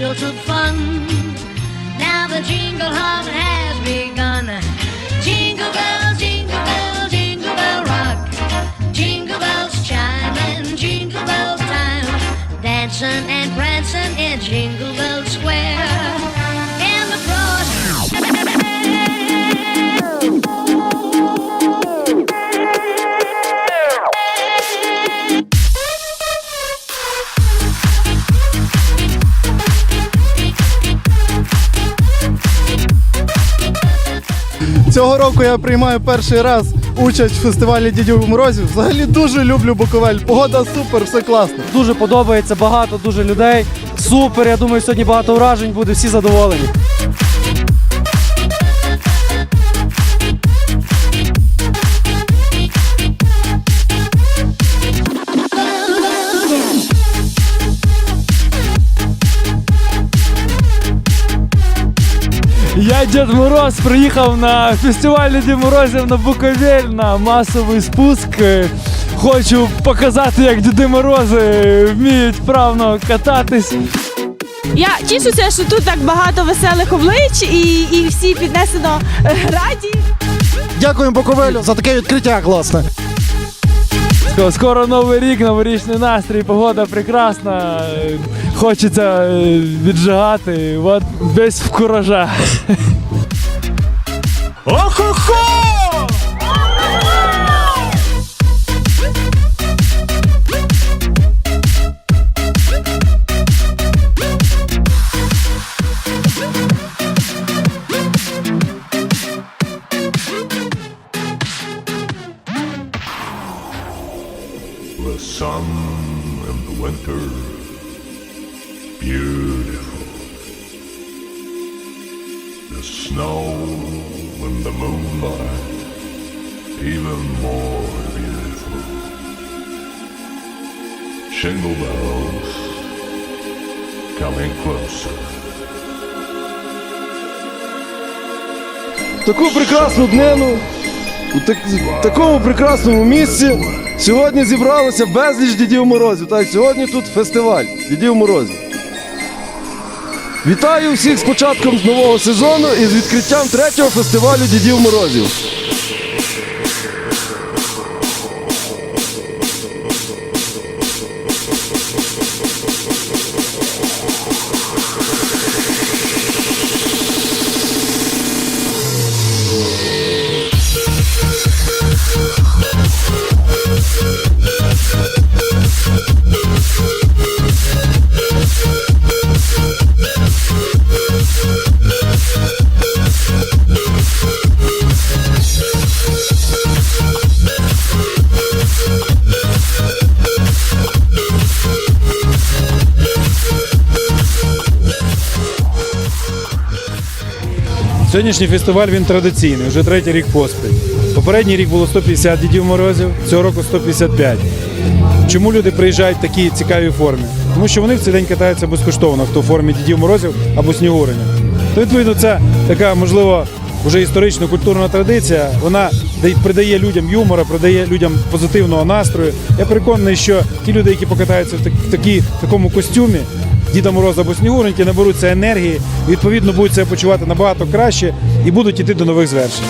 of fun. Now the jingle hop has begun. Jingle bells, jingle bells, jingle bell rock. Jingle bells chime and jingle bells time. Dancing Цього року я приймаю перший раз участь в фестивалі Дідів Морозів. Взагалі дуже люблю Буковель. Погода супер, все класно. Дуже подобається, багато дуже людей. Супер. Я думаю, сьогодні багато вражень буде, всі задоволені. Я Дід Мороз приїхав на фестиваль Дід Морозів на Буковель на масовий спуск. Хочу показати, як Діди Морози вміють вправно кататись. Я тішуся, що тут так багато веселих облич і, і всі піднесено раді. Дякуємо Буковелю за таке відкриття класне. Скоро- Скоро новий рік, новорічний настрій, погода прекрасна. Хочеться е, віджигати. От весь в куражах. Охо-хо! Sun in the winter, beautiful. The snow in the moonlight, even more beautiful. Jingle bells coming closer. Таку прекрасну днину у так- такому прекрасному місці сьогодні зібралося безліч Дідів Морозів. Так, сьогодні тут фестиваль Дідів Морозів. Вітаю всіх з початком нового сезону і з відкриттям третього фестивалю Дідів Морозів. Сьогоднішній фестиваль він традиційний, вже третій рік поспіль. Попередній рік було 150 дідів морозів, цього року 155. Чому люди приїжджають в такій цікавій формі? Тому що вони в цей день катаються безкоштовно, хто в формі дідів морозів або снігуреня. То відповідно це така, можливо, вже історична культурна традиція. Вона дає- придає людям юмора, придає людям позитивного настрою. Я переконаний, що ті люди, які покатаються в, так, в такому костюмі, Діда Мороза або Снігуреньки, наберуться енергії, відповідно будуть себе почувати набагато краще і будуть йти до нових звершень.